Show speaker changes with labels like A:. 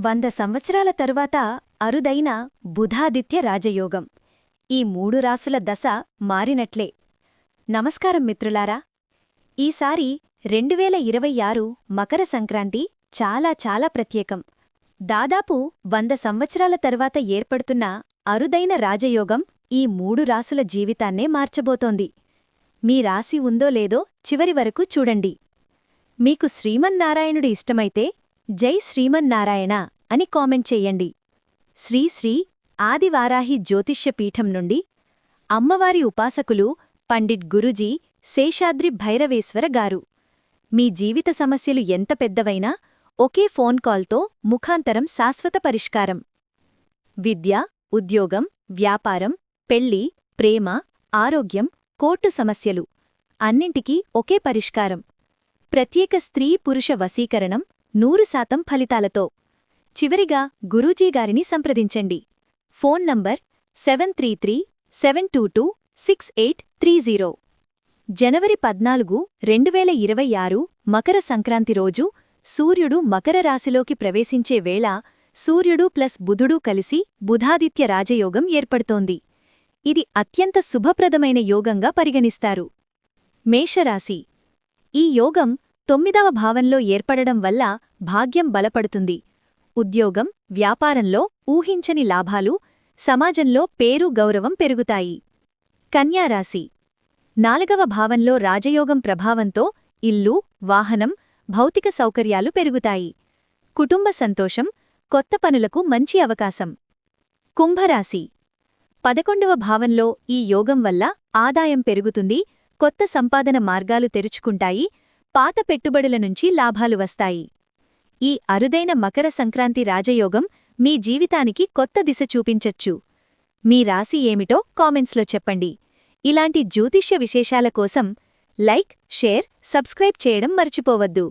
A: వంద సంవత్సరాల తరువాత అరుదైన బుధాదిత్య రాజయోగం. ఈ మూడు రాసుల దశ మారినట్లే. నమస్కారం మిత్రులారా. ఈసారి రెండువేల ఇరవై ఆరు మకర సంక్రాంతి చాలా చాలా ప్రత్యేకం. దాదాపు వంద సంవత్సరాల తర్వాత ఏర్పడుతున్న అరుదైన రాజయోగం ఈ మూడు రాసుల జీవితాన్నే మార్చబోతోంది. మీ రాశి ఉందో లేదో చివరి వరకు చూడండి. మీకు శ్రీమన్నారాయణుడు ఇష్టమైతే జై శ్రీమన్నారాయణ అని కామెంట్ చెయ్యండి శ్రీశ్రీ ఆదివారాహి జ్యోతిష్య పీఠం నుండి అమ్మవారి ఉపాసకులు పండిట్ గురుజీ శేషాద్రి భైరవేశ్వర గారు. మీ జీవిత సమస్యలు ఎంత పెద్దవైనా ఒకే ఫోన్ కాల్తో ముఖాంతరం శాశ్వత పరిష్కారం. విద్య ఉద్యోగం వ్యాపారం పెళ్ళి ప్రేమ ఆరోగ్యం కోర్టు సమస్యలు అన్నింటికీ ఒకే పరిష్కారం. ప్రత్యేక స్త్రీ పురుష వశీకరణం నూరు శాతం ఫలితాలతో. చివరిగా గురూజీగారిని సంప్రదించండి. Phone number seven three three seven two two six eight three zero. జనవరి పద్నాలుగు రెండువేల ఇరవై ఆరు మకర సంక్రాంతి రోజు సూర్యుడు మకర రాశిలోకి ప్రవేశించే వేళ సూర్యుడు ప్లస్ బుధుడు కలిసి బుధాదిత్య రాజయోగం ఏర్పడుతోంది. ఇది అత్యంత శుభప్రదమైన యోగంగా పరిగణిస్తారు. మేషరాశి. ఈ యోగం తొమ్మిదవ భావంలో ఏర్పడడం వల్ల భాగ్యం బలపడుతుంది. ఉద్యోగం వ్యాపారంలో ఊహించని లాభాలు సమాజంలో పేరు గౌరవం పెరుగుతాయి. కన్యారాశి నాలుగవ భావంలో రాజయోగం ప్రభావంతో ఇల్లు వాహనం భౌతిక సౌకర్యాలు పెరుగుతాయి. కుటుంబ సంతోషం కొత్త పనులకు మంచి అవకాశం. కుంభరాశి. పదకొండవ భావంలో ఈ యోగం వల్ల ఆదాయం పెరుగుతుంది కొత్త సంపాదన మార్గాలు తెరుచుకుంటాయి పాత పెట్టుబడుల నుంచి లాభాలు వస్తాయి. ఈ అరుదైన మకర సంక్రాంతి రాజయోగం మీ జీవితానికి కొత్త దిశ చూపించచ్చు. మీ రాశి ఏమిటో కామెంట్స్లో చెప్పండి. ఇలాంటి జ్యోతిష్య విశేషాల కోసం లైక్ షేర్ సబ్స్క్రైబ్ చేయడం మర్చిపోవద్దు.